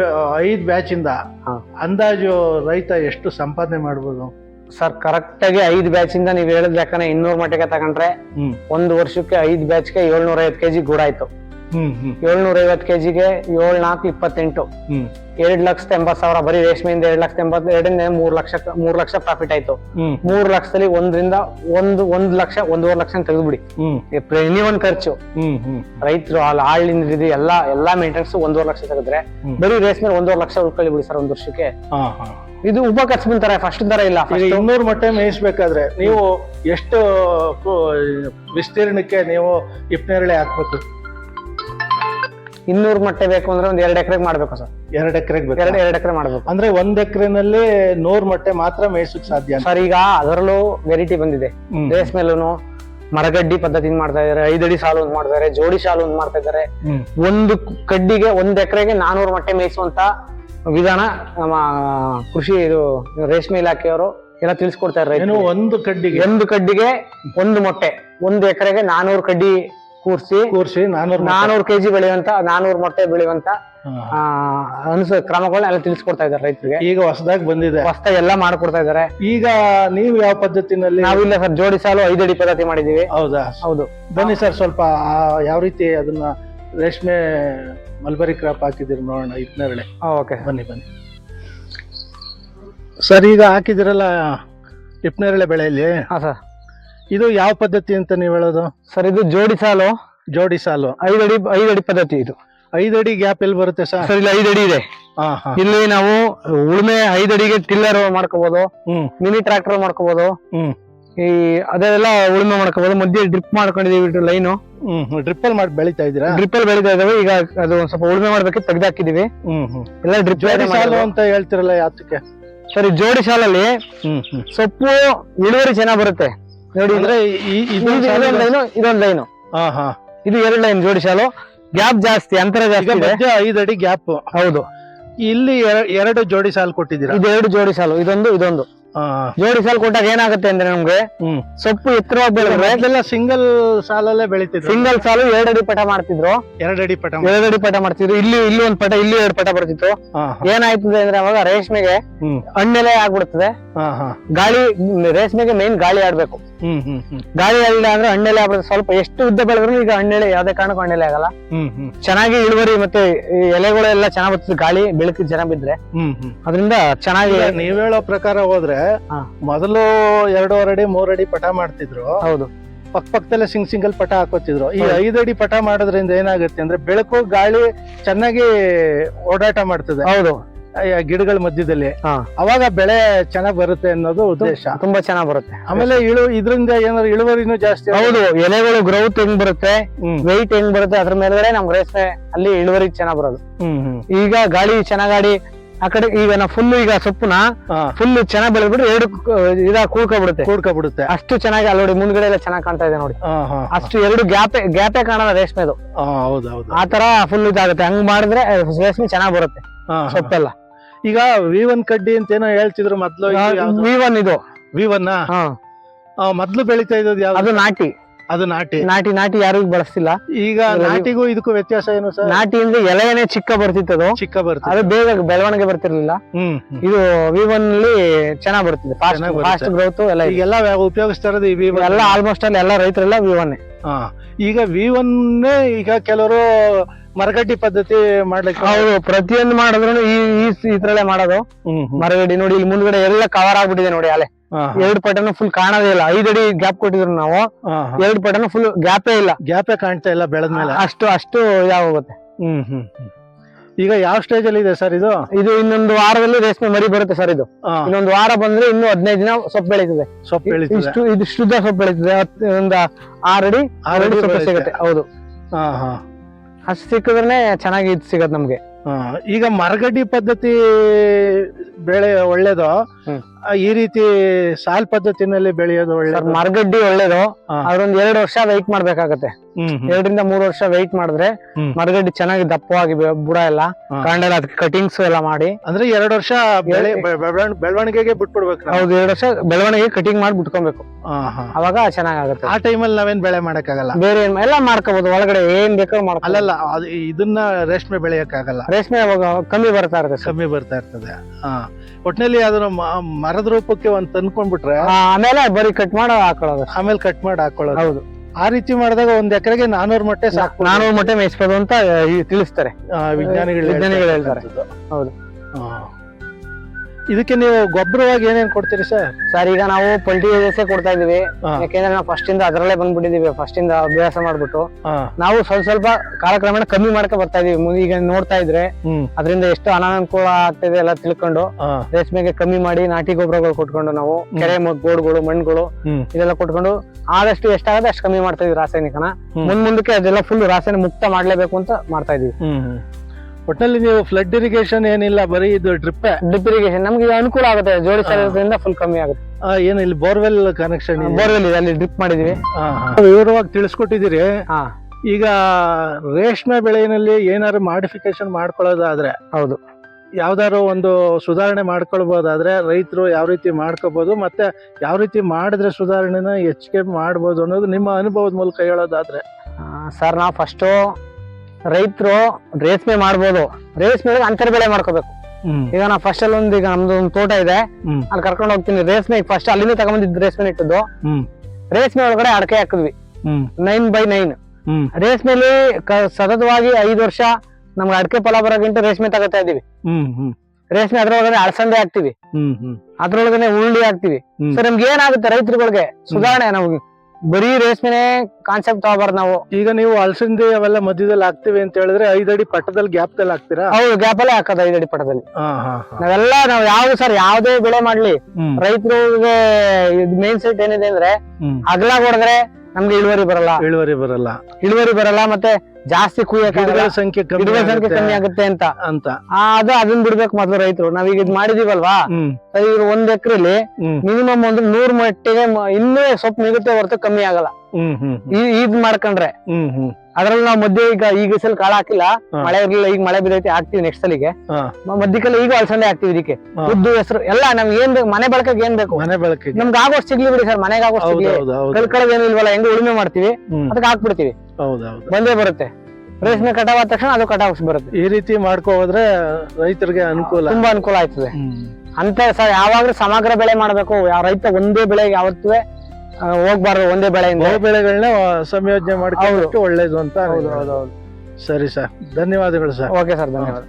Speaker 2: ಐದ್ ಬ್ಯಾಚ್ ಇಂದ ಅಂದಾಜು ರೈತ ಎಷ್ಟು ಸಂಪಾದನೆ ಮಾಡ್ಬೋದು?
Speaker 3: ಸರ್ ಕರೆಕ್ಟ್ ಆಗಿ ಐದ್ ಬ್ಯಾಚ್ ಇಂದ ನೀವ್ ಹೇಳಿದ್ ಲೆಕ್ಕನ ಇನ್ನೂರ್ ಮಟ್ಟಿಗೆ ತಗೊಂಡ್ರೆ ಒಂದ್ ವರ್ಷಕ್ಕೆ ಐದ್ ಬ್ಯಾಚ್ಗೆ ಏಳ್ನೂರ ಐವತ್ ಕೆಜಿ ಗೂಡಾಯ್ತು.
Speaker 2: ಹ್ಮ್ ಹ್ಮ್
Speaker 3: ಏಳ್ನೂರ ಐವತ್ತು ಕೆಜಿಗೆ ಏಳ್ ನಾಲ್ಕು ಇಪ್ಪತ್ತೆಂಟು ಎರಡ್ ಲಕ್ಷದ ಎಂಬತ್ ಸಾವಿರ ಬರೀ ರೇಷ್ಮೆಯಿಂದ ಎರಡ್ ಲಕ್ಷದ ಎಂಬತ್ ಎರಡನೇ ಮೂರ್ ಲಕ್ಷ ಮೂರ್ ಲಕ್ಷ ಪ್ರಾಫಿಟ್ ಆಯ್ತು. ಮೂರ್ ಲಕ್ಷದಲ್ಲಿ ಒಂದರಿಂದ ಒಂದು ಒಂದ್ ಲಕ್ಷ ಒಂದೂವರೆ ಲಕ್ಷ ತೆಗೆದ್ಬಿಡಿ. ಎನಿ ಒಂದ್ ಖರ್ಚು. ರೈತರು ಅಲ್ಲಿ ಆಳಿಂದ ಎಲ್ಲಾ ಎಲ್ಲಾ ಮೇಂಟೆನೆನ್ಸ್ ಒಂದೂವರೆ ಲಕ್ಷ ತೆಗೆದ್ರೆ. ಬರೀ ರೇಷ್ಮೆ ಒಂದೂವರೆ ಲಕ್ಷ ಉಳ್ಕೊಳ್ಳಿ ಬಿಡಿ ಸರ್ ಒಂದ್ ವರ್ಷಕ್ಕೆ. ಇದು ಉಪ ಖರ್ಚು ತರ ಫಸ್ಟ್ ತರ ಇಲ್ಲ
Speaker 2: ಇನ್ನೂರು ಮೊಟ್ಟೆ ಮೇಯಿಸ್ಬೇಕಾದ್ರೆ ನೀವು ಎಷ್ಟು ವಿಸ್ತೀರ್ಣಕ್ಕೆ ನೀವು ಇಪ್ಪನೇರಳೆ ಹಾಕ್ಬೇಕು?
Speaker 3: ಇನ್ನೂರು ಮೊಟ್ಟೆ ಬೇಕು ಅಂದ್ರೆ ಒಂದ್ ಎರಡ್ ಎಕರೆಗೆ ಮಾಡ್ಬೇಕು ಸರ್.
Speaker 2: ಎರಡು ಎಕರೆಗೆ ಬೇಕು?
Speaker 3: ಎರಡು ಎರಡ್ ಎಕರೆ ಮಾಡ್ಬೇಕು.
Speaker 2: ಅಂದ್ರೆ ಒಂದ್ ಎಕರೆನಲ್ಲಿ ನೂರ್ ಮೊಟ್ಟೆ ಮಾತ್ರ ಮೇಯಿಸಕ್ ಸಾಧ್ಯ ಅಂತ.
Speaker 3: ಸರ್ ಈಗ ಅದರಲ್ಲೂ ವೆರೈಟಿ ಬಂದಿದೆ.
Speaker 2: ಹ್ಮ್.
Speaker 3: ರೇಷ್ಮೆಲೂನು ಮರಗಡ್ಡಿ ಪದ್ಧತಿ ಮಾಡ್ತಾ ಇದಾರೆ ಐದಡಿ ಸಾಲು ಒಂದ್ ಮಾಡ್ತಾ ಇದಾರೆ ಜೋಡಿ ಸಾಲು ಒಂದ್ ಮಾಡ್ತಾ ಇದಾರೆ.
Speaker 2: ಹ್ಮ್.
Speaker 3: ಒಂದು ಕಡ್ಡಿಗೆ ಒಂದ್ ಎಕರೆಗೆ ನಾನೂರು ಮೊಟ್ಟೆ ಮೇಯಿಸುವಂತ ವಿಧಾನ ನಮ್ಮ ಕೃಷಿ ಇದು ರೇಷ್ಮೆ ಇಲಾಖೆಯವರು ಎಲ್ಲ ತಿಳಿಸ್ಕೊಡ್ತಾ ಇದಾರೆ
Speaker 2: ಏನು ಒಂದು ಕಡ್ಡಿಗೆ?
Speaker 3: ಒಂದು ಕಡ್ಡಿಗೆ ಒಂದು ಮೊಟ್ಟೆ ಒಂದು ಎಕರೆಗೆ ನಾನೂರು ಕಡ್ಡಿ ಕೂರ್ಸಿ
Speaker 2: ಕೂರ್ಸಿ ನಾನೂರ್
Speaker 3: ಕೆಜಿ ಬೆಳೆಯುವಂತ ನಾನೂರು ಮೊಟ್ಟೆ ಬೆಳೆಯುವಂತ ಅನುಸ ಕ್ರಮಗಳನ್ನ ಎಲ್ಲ ತಿಳಿಸ್ಕೊಡ್ತಾ ಇದ್ದಾರೆ ರೈತರಿಗೆ.
Speaker 2: ಈಗ ಹೊಸದಾಗಿ ಬಂದಿದೆ.
Speaker 3: ಹೊಸದಾಗಿ ಎಲ್ಲ ಮಾಡ್ಕೊಡ್ತಾ ಇದ್ದಾರೆ.
Speaker 2: ಈಗ ನೀವು ಯಾವ ಪದ್ಧತಿನಲ್ಲಿ
Speaker 3: ನಾವಿಲ್ಲ ಸರ್ ಜೋಡಿ ಸಾಲು ಐದಡಿ ಪದ್ಧತಿ ಮಾಡಿದೀವಿ
Speaker 2: ಹೌದಾ?
Speaker 3: ಹೌದು.
Speaker 2: ಬನ್ನಿ ಸರ್ ಸ್ವಲ್ಪ ಯಾವ ರೀತಿ ಅದನ್ನ ರೇಷ್ಮೆ ಮಲ್ಬರಿ ಕ್ರಾಪ್ ಹಾಕಿದಿರಿ ನೋಡೋಣ ಇಟ್ನರಳೆ
Speaker 3: ಓಕೆ
Speaker 2: ಬನ್ನಿ ಬನ್ನಿ. ಸರ್ ಈಗ ಹಾಕಿದಿರಲ್ಲ ಇಪ್ನೇರಳೆ ಬೆಳೆಯಲ್ಲಿ?
Speaker 3: ಹಾ ಸರ್.
Speaker 2: ಇದು ಯಾವ ಪದ್ಧತಿ ಅಂತ ನೀವು ಹೇಳೋದು?
Speaker 3: ಸರ್ ಇದು ಜೋಡಿ ಸಾಲು.
Speaker 2: ಜೋಡಿ ಸಾಲು.
Speaker 3: ಐದಡಿ ಐದಡಿ ಪದ್ಧತಿ ಇದು.
Speaker 2: ಐದಡಿ ಗ್ಯಾಪ್ ಎಲ್ಲಿ ಬರುತ್ತೆ ಸರ್?
Speaker 3: ಸರ್ ಇಲ್ಲಿ ಐದಡಿ ಇದೆ.
Speaker 2: ಹಾ ಹಾ.
Speaker 3: ಇಲ್ಲಿ ನಾವು ಉಳುಮೆ ಐದಡಿಗೆ ಟಿಲ್ಲರ್ ಮಾಡ್ಕೋಬಹುದು ಮಿನಿ ಟ್ರಾಕ್ಟರ್ ಮಾಡ್ಕೋಬಹುದು
Speaker 2: ಹ್ಮ್.
Speaker 3: ಈ ಅದೆಲ್ಲ ಉಳುಮೆ ಮಾಡ್ಕೋಬಹುದು ಮಧ್ಯೆ ಡ್ರಿಪ್ ಮಾಡ್ಕೊಂಡಿದೀವಿ ಲೈನು.
Speaker 2: ಹ್ಮ್ ಡ್ರಿಪ್ ಅಲ್ಲಿ ಮಾಡಿ ಬೆಳಿತಾ ಇದೀರಾ
Speaker 3: ಡ್ರಿಪ್ ಅಲ್ಲಿ ಬೆಳಿತಾ ಇದಾವೆ ಈಗ ಅದು ಒಂದ್ ಸ್ವಲ್ಪ ಉಳುಮೆ ಮಾಡ್ಬೇಕು ತೆಗ್ದಾಕಿದೀವಿ ಎಲ್ಲ ಡ್ರಿಪ್
Speaker 2: ಜೋಡಿ ಸಾಲು ಅಂತ ಹೇಳ್ತಿರಲ್ಲ ಯಾತಕ್ಕೆ?
Speaker 3: ಸರಿ ಜೋಡಿ ಸಾಲಲ್ಲಿ ಸೊಪ್ಪು ಇಳುವರಿ ಚೆನ್ನಾಗ್ ಬರುತ್ತೆ. ನೋಡಿ
Speaker 2: ಅಂದ್ರೆ
Speaker 3: ಇದು
Speaker 2: ಇದು
Speaker 3: ಇದೊಂದ್ ಲೈನು ಇದೊಂದು ಲೈನು.
Speaker 2: ಹಾ ಹಾ.
Speaker 3: ಇದು ಎರಡು ಲೈನ್ ಜೋಡಿ ಸಾಲು ಗ್ಯಾಪ್ ಜಾಸ್ತಿ ಅಂತರ ಜಾಸ್ತಿ ಇದೆ.
Speaker 2: ಮಧ್ಯ ಐದು ಅಡಿ ಗ್ಯಾಪ್.
Speaker 3: ಹೌದು.
Speaker 2: ಇಲ್ಲಿ ಎರ- ಎರಡು ಜೋಡಿ ಸಾಲು ಕೊಟ್ಟಿದ್ದೀರಾ?
Speaker 3: ಇದು ಎರಡು ಜೋಡಿ ಸಾಲು ಇದೊಂದು ಇದೊಂದು. ಜೋಡಿ ಸಾಲು ಕೊಟ್ಟಾಗ ಏನಾಗುತ್ತೆ ಅಂದ್ರೆ ನಮ್ಗೆ
Speaker 2: ಹ್ಮ್.
Speaker 3: ಸೊಪ್ಪು ಎತ್ತರವಾಗಿ ಬೆಳೆದ್ರೆ
Speaker 2: ಮೊದಲೆಲ್ಲ ಸಿಂಗಲ್ ಸಾಲಲ್ಲೇ ಬೆಳಿತಿದ್ರು.
Speaker 3: ಸಿಂಗಲ್ ಸಾಲು ಎರಡು ಅಡಿ ಪಟ ಮಾಡ್ತಿದ್ರು.
Speaker 2: ಎರಡು ಅಡಿ ಪಟ
Speaker 3: ಎರಡು ಅಡಿ ಪಟ ಮಾಡ್ತಿದ್ರು. ಇಲ್ಲಿ ಇಲ್ಲಿ ಒಂದ್ ಪಟ ಇಲ್ಲಿ ಎರಡು ಪಟ ಬರ್ತಿತ್ತು.
Speaker 2: ಹಾ
Speaker 3: ಏನಾಯ್ತದೆ ಅಂದ್ರೆ ಅವಾಗ ರೇಷ್ಮೆಗೆ
Speaker 2: ಹ್ಮ್.
Speaker 3: ಹಣ್ಣೆಲೆ ಆಗ್ಬಿಡ್ತದೆ.
Speaker 2: ಹಾ ಹಾ.
Speaker 3: ಗಾಳಿ ರೇಷ್ಮೆಗೆ ಮೇನ್ ಗಾಳಿ ಆಡ್ಬೇಕು.
Speaker 2: ಹ್ಮ್ ಹ್ಮ್ ಹ್ಮ್.
Speaker 3: ಗಾಳಿ ಅಲ್ಲ ಅಂದ್ರೆ ಹಣ್ಣೆಲೆ ಆಗ್ಬಿಡುತ್ತೆ ಸ್ವಲ್ಪ ಎಷ್ಟು ಉದ್ದ ಬೆಳೆದ್ರು ಈಗ ಹಣ್ಣೆಲೆ ಯಾವ್ದೇ ಕಾರಣಕ್ಕೂ ಹಣ್ಣೆಲೆ ಆಗಲ್ಲ.
Speaker 2: ಹ್ಮ್ ಹ್ಮ್.
Speaker 3: ಚೆನ್ನಾಗಿ ಇಳುವರಿ ಮತ್ತೆ ಈ ಎಲೆಗಳು ಎಲ್ಲ ಚೆನ್ನಾಗ್ ಬರ್ತದೆ. ಗಾಳಿ ಬೆಳಕು ಚೆನ್ನಾಗ್ ಬಿದ್ರೆ.
Speaker 2: ಹ್ಮ್ ಹ್ಮ್.
Speaker 3: ಅದರಿಂದ ಚೆನ್ನಾಗಿ
Speaker 2: ಈಗ ನೀವ್ ಹೇಳೋ ಪ್ರಕಾರ ಹೋದ್ರೆ
Speaker 3: ಹಾ.
Speaker 2: ಮೊದಲು ಎರಡೂವರೆ ಅಡಿ ಮೂರ್ ಅಡಿ ಪಟ ಮಾಡ್ತಿದ್ರು.
Speaker 3: ಹೌದು.
Speaker 2: ಪಕ್ಕ ಪಕ್ಕದಲ್ಲೇ ಸಿಂಗ್ ಸಿಂಗಲ್ ಪಟ ಹಾಕೋತಿದ್ರು. ಈ
Speaker 3: ಹೌದು.
Speaker 2: ಐದು ಅಡಿ ಪಟ ಮಾಡೋದ್ರಿಂದ ಏನಾಗುತ್ತೆ ಅಂದ್ರೆ ಬೆಳಕು ಗಾಳಿ ಚೆನ್ನಾಗಿ ಓಡಾಟ ಮಾಡ್ತದೆ.
Speaker 3: ಹೌದು.
Speaker 2: ಗಿಡಗಳ ಮಧ್ಯದಲ್ಲಿ. ಅವಾಗ ಬೆಳೆ ಚೆನ್ನಾಗ್ ಬರುತ್ತೆ ಅನ್ನೋದು ಉದ್ದೇಶ.
Speaker 3: ತುಂಬಾ ಚೆನ್ನಾಗ್ ಬರುತ್ತೆ.
Speaker 2: ಆಮೇಲೆ ಇಳು ಇದ್ರಿಂದ ಏನಾದ್ರು ಇಳುವರಿನೂ ಜಾಸ್ತಿ
Speaker 3: ಹೌದು ಎಲೆಗಳು ಗ್ರೌತ್ ಹೆಂಗ್ ಬರುತ್ತೆ
Speaker 2: ವೈಟ್
Speaker 3: ವೆಯ್ಟ್ ಹೆಂಗ್ ಬರುತ್ತೆ ಅದ್ರ ಮೇಲ್ಗಡೆ ನಮ್ ರೇಷ್ಮೆ ಅಲ್ಲಿ ಇಳುವರಿ ಚೆನ್ನಾಗ್ ಬರೋದು. ಈಗ ಗಾಳಿ ಚೆನ್ನಾಗಾಡಿ ಆ ಕಡೆ ಈಗ ನಾ ಫುಲ್ ಈಗ ಸೊಪ್ಪುನ ಫುಲ್ ಚೆನ್ನಾಗ್ ಬೆಳೆದ್ಬಿಟ್ಟು ಎರಡು ಇದ ಕೂಡ್ಕೊಬಿಡುತ್ತೆ.
Speaker 2: ಕೂಡ್ಕೊಬಿಡುತ್ತೆ.
Speaker 3: ಅಷ್ಟು ಚೆನ್ನಾಗಿ ಅಲ್ಲಿ ನೋಡಿ ಮುಂದ್ಗಡೆ ಎಲ್ಲ ಚೆನ್ನಾಗ್ ಕಾಣ್ತಾ ಇದೆ ನೋಡಿ. ಅಷ್ಟು ಎರಡು ಗ್ಯಾಪೆ ಗ್ಯಾಪೇ ಕಾಣಲ್ಲ ರೇಷ್ಮೆ
Speaker 2: ಇದು ಆತರ ಹೌದು.
Speaker 3: ಆ ತರ ಫುಲ್ ಇದಾಗುತ್ತೆ. ಹಂಗ್ ಮಾಡಿದ್ರೆ ರೇಷ್ಮೆ ಚೆನ್ನಾಗ್ ಬರುತ್ತೆ. ಸೊಪ್ಪೆಲ್ಲ.
Speaker 2: ಈಗ ವಿ ಒನ್ ಕಡ್ಡಿ ಅಂತ ಏನೋ ಹೇಳ್ತಿದ್ರು ಮೊದ್ಲು
Speaker 3: ವಿ ಒನ್ ಇದು.
Speaker 2: ವಿ ಒನ್
Speaker 3: ಹಾ.
Speaker 2: ಮೊದ್ಲು ಬೆಳೀತಾ ಇದ್ದದ್ದು ಯಾವ್ದು?
Speaker 3: ಅದು ನಾಟಿ.
Speaker 2: ಅದು ನಾಟಿ.
Speaker 3: ನಾಟಿ ನಾಟಿ ಯಾರಿಗೂ ಬಳಸ್ತಿಲ್ಲ.
Speaker 2: ಈಗ ನಾಟಿಗೂ ಇದಕ್ಕೂ ವ್ಯತ್ಯಾಸ ಏನು ಸರ್?
Speaker 3: ನಾಟಿ ಅಂದ್ರೆ ಎಲೆನೇ ಚಿಕ್ಕ ಬರ್ತಿತ್ತು ಅದು.
Speaker 2: ಚಿಕ್ಕ ಬರ್ತಿತ್ತು.
Speaker 3: ಅದು ಬೇಗ ಬೆಳವಣಿಗೆ ಬರ್ತಿರ್ಲಿಲ್ಲ. ಇದು ವಿ ಒನ್ ಅಲ್ಲಿ ಚೆನ್ನಾಗ್ ಬರ್ತಿದೆ ಫಾಸ್ಟ್ ಗ್ರೋತ್ ಎಲ್ಲ
Speaker 2: ವ್ಯಾ- ಉಪಯೋಗಿಸ್ತಾ ಇರೋದು ಈ ವಿ
Speaker 3: ಎಲ್ಲ ಆಲ್ಮೋಸ್ಟ್ ಅಲ್ಲಿ ಎಲ್ಲ ರೈತರೆಲ್ಲ ವಿ ಒನ್
Speaker 2: ಹಾ. ಈಗ ವಿ ಒನ್ ಈಗ ಕೆಲವರು ಮರಗಡ್ಡಿ ಪದ್ಧತಿ ಮಾಡ್ಲಿಕ್ಕೆ
Speaker 3: ಹೌದು ಪ್ರತಿಯೊಂದು ಮಾಡಿದ್ರು ಈ ಈ ಇದ್ರಲ್ಲೇ ಮಾಡೋದು.
Speaker 2: ಹ್ಮ್ ಹ್ಮ್.
Speaker 3: ಮರಗಡಿ ನೋಡಿ ಇಲ್ಲಿ ಮುಂದ್ಗಡೆ ಎಲ್ಲ ಕವರ್ ಆಗ್ಬಿಟ್ಟಿದೆ ನೋಡಿ ಅಲೆ. ಎರಡು ಪಟನು ಫುಲ್ ಕಾಣೋದೇ ಇಲ್ಲ. ಐದು ಅಡಿ ಗ್ಯಾಪ್ ಕೊಟ್ಟಿದ್ರು ನಾವು. ಎರಡು ಪಟನು ಫುಲ್ ಗ್ಯಾಪೇ ಇಲ್ಲ.
Speaker 2: ಗ್ಯಾಪೇ ಕಾಣ್ತಾ ಇಲ್ಲ ಬೆಳೆದ್ಮೇಲೆ
Speaker 3: ಅಷ್ಟು ಅಷ್ಟು ಯಾವ ಹೋಗುತ್ತೆ.
Speaker 2: ಹ್ಮ್ ಹ್ಮ್. ಈಗ ಯಾವ ಸ್ಟೇಜ್ ಅಲ್ಲಿ ಇದೆ ಸರ್ ಇದು?
Speaker 3: ಇದು ಇನ್ನೊಂದು ವಾರದಲ್ಲಿ ರೇಷ್ಮೆ ಮರಿ ಬರುತ್ತೆ ಸರ್ ಇದು. ಇನ್ನೊಂದು ವಾರ ಬಂದ್ರೆ ಇನ್ನು ಹದಿನೈದು ದಿನ ಸೊಪ್ಪು ಬೆಳೀತದೆ.
Speaker 2: ಸೊಪ್ಪು ಬೆಳೀತದೆ.
Speaker 3: ಇಷ್ಟು ಇದು ಶುದ್ಧ ಸೊಪ್ಪು ಬೆಳೀತದೆ. ಒಂದು ಆರಡಿ
Speaker 2: ಆರಡಿ
Speaker 3: ಆರಡಿ ಸೊಪ್ಪು ಸಿಗುತ್ತೆ. ಹೌದು.
Speaker 2: ಹಾ ಹಾ.
Speaker 3: ಅಷ್ಟು ಸಿಕ್ಕಿದ್ರೆ ಚೆನ್ನಾಗಿ ಇದು ಸಿಗತ್ತೆ ನಮಗೆ.
Speaker 2: ಈಗ ಮರಗಡ್ಡಿ ಪದ್ಧತಿ ಬೆಳೆ ಒಳ್ಳೇದು ಈ ರೀತಿ ಸಾಲ್ ಪದ್ಧತಿನಲ್ಲಿ ಬೆಳೆಯೋದು ಒಳ್ಳೆ
Speaker 3: ಮರಗಡ್ಡಿ ಒಳ್ಳೇದು. ಅದ್ರೊಂದ್ ಎರಡು ವರ್ಷ ವೆಯ್ಟ್ ಮಾಡ್ಬೇಕಾಗತ್ತೆ. ಎರಡರಿಂದ ಮೂರು ವರ್ಷ ವೆಯ್ಟ್ ಮಾಡಿದ್ರೆ. ಮರಗಡ್ಡಿ ಚೆನ್ನಾಗಿ ದಪ್ಪವಾಗಿ ಬುಡ ಎಲ್ಲ
Speaker 2: ಹಾ.
Speaker 3: ಕಾಂಡ ಎಲ್ಲ ಅದಕ್ಕೆ ಕಟಿಂಗ್ಸ್ ಎಲ್ಲ ಮಾಡಿ
Speaker 2: ಅಂದ್ರೆ ಎರಡು ವರ್ಷ ಬೆಳವಣಿಗೆಗೆ ಬಿಟ್ಬಿಡ್ಬೇಕು.
Speaker 3: ಹೌದು ಎರಡು ವರ್ಷ ಬೆಳವಣಿಗೆ ಕಟಿಂಗ್ ಮಾಡಿ ಬಿಟ್ಕೊಬೇಕು. ಅವಾಗ ಚೆನ್ನಾಗಾಗುತ್ತೆ
Speaker 2: ಆ ಟೈಮಲ್ಲಿ ನಾವೇನ್ ಬೆಳೆ ಮಾಡಕ್ಕಾಗಲ್ಲ
Speaker 3: ಬೇರೆ ಏನ್ ಎಲ್ಲ ಮಾಡ್ಕೋಬಹುದು ಒಳಗಡೆ ಏನ್ ಬೇಕೋ ಮಾಡ್ಕೊ
Speaker 2: ಅಲ್ಲಲ್ಲ ಇದನ್ನ ರೇಷ್ಮೆ ಬೆಳೆಯಕ್ಕಾಗಲ್ಲ
Speaker 3: ರೇಷ್ಮೆ ಅವಾಗ ಕಮ್ಮಿ ಬರ್ತಾ ಇರ್ತದೆ
Speaker 2: ಕಮ್ಮಿ ಬರ್ತಾ ಇರ್ತದೆ ಒಟ್ಟಿನಲ್ಲಿ ಅದನ್ನ ಮ- ಮರದ ರೂಪಕ್ಕೆ ಒಂದ್ ತಂದ್ಕೊಂಡ್ಬಿಟ್ರೆ
Speaker 3: ಆಮೇಲೆ ಬರೀ ಕಟ್ ಮಾಡಿ ಹಾಕೊಳ್ಳೋದು.
Speaker 2: ಆಮೇಲೆ ಕಟ್ ಮಾಡಿ ಹಾಕೊಳ್ಳೋದು.
Speaker 3: ಹೌದು.
Speaker 2: ಆ ರೀತಿ ಮಾಡಿದಾಗ ಒಂದ್ ಎಕರೆಗೆ ನಾನೂರ್ ಮೊಟ್ಟೆ ಸಾಕು.
Speaker 3: ನಾನೂರು ಮೊಟ್ಟೆ ಮೇಯಿಸ್ಬೋದು ಅಂತ ಈ ತಿಳಿಸ್ತಾರೆ.
Speaker 2: ವಿಜ್ಞಾನಿಗಳು
Speaker 3: ವಿಜ್ಞಾನಿಗಳು
Speaker 2: ಹೇಳ್ತಾ
Speaker 3: ಹೇಳ್ತಾರೆ. ಹೌದು.
Speaker 2: ಹೌದು. ಇದಕ್ಕೆ ನೀವು ಗೊಬ್ಬರವಾಗಿ ಏನೇನ್ ಕೊಡ್ತೀರಿ ಸರ್
Speaker 3: ಸರ್ ಈಗ ನಾವು ಪಲ್ಟಿ ಕೊಡ್ತಾ ಇದೀವಿ
Speaker 2: ಹಾ.
Speaker 3: ಯಾಕೆಂದ್ರೆ ನಾವು ಫಸ್ಟ್ ಇಂದ ಅದರಲ್ಲೇ ಬಂದ್ಬಿಟ್ಟಿದೀವಿ ಫಸ್ಟ್ ಇಂದ ಅಭ್ಯಾಸ ಮಾಡ್ಬಿಟ್ಟು
Speaker 2: ಹಾ.
Speaker 3: ನಾವು ಸ್ವಲ್ಪ ಸ್ವಲ್ಪ ಕಾಲಕ್ರಮೇಣ ಕಮ್ಮಿ ಮಾಡ್ಕೊ ಬರ್ತಾ ಇದೀವಿ ಮುಂದೆ ಈಗ ನೋಡ್ತಾ ಇದ್ರೆ
Speaker 2: ಹ್ಮ್
Speaker 3: ಅದರಿಂದ ಎಷ್ಟು ಅನಾನುಕೂಲ ಆಗ್ತಿದೆ ಎಲ್ಲ ತಿಳ್ಕೊಂಡು
Speaker 2: ಹಾ.
Speaker 3: ರೇಷ್ಮೆಗೆ ಕಮ್ಮಿ ಮಾಡಿ ನಾಟಿ ಗೊಬ್ಬರಗಳು ಕೊಟ್ಕೊಂಡು ನಾವು ಕೆರೆ ಮ- ಗೋಡ್ಗಳು ಮಣ್ಣುಗಳು
Speaker 2: ಹ್ಮ್.
Speaker 3: ಇದೆಲ್ಲ ಕೊಟ್ಕೊಂಡು ಆದಷ್ಟು ಎಷ್ಟಾಗದೆ ಅಷ್ಟು ಕಮ್ಮಿ ಮಾಡ್ತಾ ಇದೀವಿ ರಾಸಾಯನಿಕನ
Speaker 2: ಹ್ಮ್.
Speaker 3: ಮುಂದ್ ಮುಂದಕ್ಕೆ ಅದೆಲ್ಲ ಫುಲ್ ರಾಸಾಯನಿಕ ಮುಕ್ತ ಮಾಡ್ಲೇಬೇಕು ಅಂತ ಮಾಡ್ತಾ ಇದೀವಿ
Speaker 2: ಹ್ಮ್ ಹ್ಮ್. ಒಟ್ನಲ್ಲಿ ನೀವು ಫ್ಲಡ್ ಇರಿಗೇಷನ್ ಏನಿಲ್ಲ ಬರೀ ಇದು ಡ್ರಿಪ್
Speaker 3: ಡ್ರಿಪ್ ಇರಿಗೇಷನ್ ನಮ್ಗೆ ಇದು ಅನುಕೂಲ ಆಗುತ್ತೆ ಜೋಡಿ ಜೋಡಿಸೋದ್ರಿಂದ ಫುಲ್ ಕಮ್ಮಿ ಆಗುತ್ತೆ.
Speaker 2: ಏನು ಇಲ್ಲಿ ಬೋರ್ವೆಲ್ ಕನೆಕ್ಷನ್
Speaker 3: ಬೋರ್ವೆಲ್ ಇದೆ ಅಲ್ಲಿ ಡ್ರಿಪ್ ಮಾಡಿದೀವಿ.
Speaker 2: ವಿವರವಾಗಿ ತಿಳಿಸ್ಕೊಟ್ಟಿದ್ದೀರಿ.
Speaker 3: ಹಾ.
Speaker 2: ಈಗ ರೇಷ್ಮೆ ಬೆಳೆಯಲ್ಲಿ ಏನಾದ್ರು ಮಾಡಿಫಿಕೇಶನ್ ಮಾಡ್ಕೊಳ್ಳೋದಾದ್ರೆ
Speaker 3: ಹೌದು.
Speaker 2: ಯಾವ್ದಾದ್ರು ಒಂದು ಸುಧಾರಣೆ ಮಾಡ್ಕೊಳ್ಬೋದಾದ್ರೆ ರೈತರು ಯಾವ ರೀತಿ ಮಾಡ್ಕೋಬಹುದು ಮತ್ತೆ ಯಾವ ರೀತಿ ಮಾಡಿದ್ರೆ ಸುಧಾರಣೆನ ಹೆಚ್ಚಿಗೆ ಮಾಡ್ಬೋದು ಅನ್ನೋದು ನಿಮ್ಮ ಅನುಭವದ ಮೂಲಕ ಹೇಳೋದಾದ್ರೆ.
Speaker 3: ಸರ್ ನಾವು ಫಸ್ಟು ರೈತರು ರೇಷ್ಮೆ ಮಾಡ್ಬೋದು. ರೇಷ್ಮೆ ಅಂತರ ಬೆಳೆ ಮಾಡ್ಕೋಬೇಕು. ಈಗ ನಾ ಫಸ್ಟ್ ಅಲ್ಲಿ ಒಂದು ಈಗ ನಮ್ದು ಒಂದು ತೋಟ ಇದೆ. ಅಲ್ಲಿ ಕರ್ಕೊಂಡು ಹೋಗ್ತೀನಿ. ರೇಷ್ಮೆ ಫಸ್ಟ್ ಅಲ್ಲಿಂದ ತಗೊಂಬಂದಿದ್ದು ರೇಷ್ಮೆ ಇಟ್ಟದ್ದು. ರೇಷ್ಮೆ ಒಳಗಡೆ ಅಡಕೆ ಹಾಕಿದ್ವಿ. ನೈನ್ ಬೈ ನೈನ್ ರೇಷ್ಮೆಲಿ ಸತತವಾಗಿ ಐದು ವರ್ಷ ನಮ್ಗೆ ಅಡಕೆ ಫಲ ಬರೋಕ್ಕಿಂತ ರೇಷ್ಮೆ ತಗೋತಾ ಇದೀವಿ
Speaker 2: ಹ್ಮ್ ಹ್ಮ್.
Speaker 3: ರೇಷ್ಮೆ ಅದ್ರೊಳಗಡೆ ಅಳಸಂದೆ ಹಾಕ್ತಿವಿ. ಅದ್ರೊಳಗಡೆ ಉಳ್ಳಿ ಹಾಕ್ತಿವಿ.
Speaker 2: ಸರ್
Speaker 3: ಸೊ ನಮ್ಗೆ ಏನಾಗುತ್ತೆ ರೈತರುಗಳಿಗೆ? ಸುಧಾರಣೆ ನಮ್ಗೆ ಬರೀ ರೇಷ್ಮೆನೆ ಕಾನ್ಸೆಪ್ಟ್ ತಗೋಬಾರ್ದು ನಾವು.
Speaker 2: ಈಗ ನೀವು ಅಲಸಂದಿ ಅವೆಲ್ಲ ಮಧ್ಯದಲ್ಲಿ ಹಾಕ್ತಿವಿ ಅಂತ ಹೇಳಿದ್ರೆ ಐದಡಿ ಪಟ್ಟದಲ್ಲಿ ಗ್ಯಾಪ್ ದಲ್ಲಿ ಹಾಕ್ತೀರಾ?
Speaker 3: ಹೌದು ಗ್ಯಾಪಲ್ಲೇ ಹಾಕೋದು ಹಾಕದ
Speaker 2: ಹಾ ಹಾ.
Speaker 3: ನಾವೆಲ್ಲ ನಾವು ಯಾವ್ದು ಸರ್ ಯಾವ್ದೇ ಬೆಳೆ ಮಾಡ್ಲಿ.
Speaker 2: ರೈತರು
Speaker 3: ರೈತರಿಗೆ ಮೇನ್ ಸೆಟ್ ಏನಿದೆ ಅಂದ್ರೆ ಅಗಲ ಹೊಡೆದ್ರೆ ನಮ್ಗೆ ಇಳುವರಿ ಬರಲ್ಲ.
Speaker 2: ಇಳುವರಿ ಬರಲ್ಲ.
Speaker 3: ಇಳುವರಿ ಬರಲ್ಲ ಮತ್ತೆ ಜಾಸ್ತಿ ಕುಯ್ಯಕ್ಕೆ
Speaker 2: ಸಂಖ್ಯೆ
Speaker 3: ಗಿಡಗಳ ಸಂಖ್ಯೆ
Speaker 2: ಆಗುತ್ತೆ
Speaker 3: ಕಮ್ಮಿ ಆಗುತ್ತೆ ಅಂತ.
Speaker 2: ಅಂತ.
Speaker 3: ಅದು ಅದನ್ನ ಬಿಡ್ಬೇಕು ಮೊದಲು ರೈತರು. ನಾವೀಗ ಇದ್ ಮಾಡಿದೀವಲ್ವಾ?
Speaker 2: ಸರಿ
Speaker 3: ಈಗ ಒಂದ್ ಎಕ್ರೆಲಿ ಮಿನಿಮಮ್ ಒಂದು ನೂರ್ ಮಟ್ಟಿಗೆ ಇನ್ನೂ ಸೊಪ್ಪು ಮಿಗುತ್ತೆ ಹೊರತು ಕಮ್ಮಿ ಆಗಲ್ಲ. ಇದ್ ಮಾಡ್ಕೊಂಡ್ರೆ. ಅದ್ರಲ್ಲಿ ನಾವು ಮಧ್ಯೆ ಈಗ ಈಗ ಸಲ ಕಾಳ ಹಾಕಿಲ್ಲ. ಮಳೆ ಇರ್ಲಿಲ್ಲ ಈಗ ಮಳೆ ಬಿದ್ದೈತಿ ಹಾಕ್ತಿವಿ ನೆಕ್ಸ್ಟ್ ಸಲಿಗೆ.
Speaker 2: ಹಾ.
Speaker 3: ಮ- ಈಗ ಅಲಸಂದೆ ಹಾಕ್ತಿವಿ ಇದಕ್ಕೆ. ಉದ್ದು ಹೆಸರು ಎಲ್ಲ ನಮ್ಗೆ ಏನ್ ಬೇಕು ಮನೆ ಬಳಕೆಗೆ ಏನ್ ಬೇಕು?
Speaker 2: ಮನೆ ಬಳಕೆ
Speaker 3: ನಮ್ಗೆ ಆಗೋಷ್ಟು ಸಿಗ್ಲಿ ಬಿಡಿ ಸರ್ ಮನೆಗೆ ಆಗೋಷ್ಟು ಸಿಗ್ಲಿ. ಕಳ್ಕೊಳ್ಳೋದು ಹೆಂಗ್ ಉಳುಮೆ ಮಾಡ್ತೀವಿ? ಅದಕ್ಕೆ ಹಾಕ್ಬಿಡ್ತೀವಿ.
Speaker 2: ಹೌದು ಹೌದು
Speaker 3: ಬಂದೇ ಬರುತ್ತೆ. ರೇಷ್ಮೆ ಕಟಾವ್ ಆದ ತಕ್ಷಣ ಅದು ಕಟಾವ್ ಬರುತ್ತೆ.
Speaker 2: ಈ ರೀತಿ ಮಾಡ್ಕೊ ಹೋದ್ರೆ ರೈತರಿಗೆ ಅನುಕೂಲ.
Speaker 3: ತುಂಬಾ ಅನುಕೂಲ ಆಯ್ತದೆ ಅಂತ ಸರ್ ಯಾವಾಗ್ಲೂ ಸಮಗ್ರ ಬೆಳೆ ಮಾಡ್ಬೇಕು. ಯಾವ ರೈತ ಒಂದೇ ಬೆಳೆ ಯಾವತ್ತೂ ಹೋಗ್ಬಾರ್ದು ಒಂದೇ ಬೆಳೆಯಿಂದ.
Speaker 2: ಬೆಳೆಗಳನ್ನ ಸಂಯೋಜನೆ ಮಾಡ್ಕೊಂಡು ಒಳ್ಳೇದು ಅಂತ
Speaker 3: ಹೌದು ಹೌದು ಹೌದು.
Speaker 2: ಸರಿ ಸರ್. ಧನ್ಯವಾದಗಳು ಸರ್.
Speaker 3: ಓಕೆ ಸರ್ ಧನ್ಯವಾದ.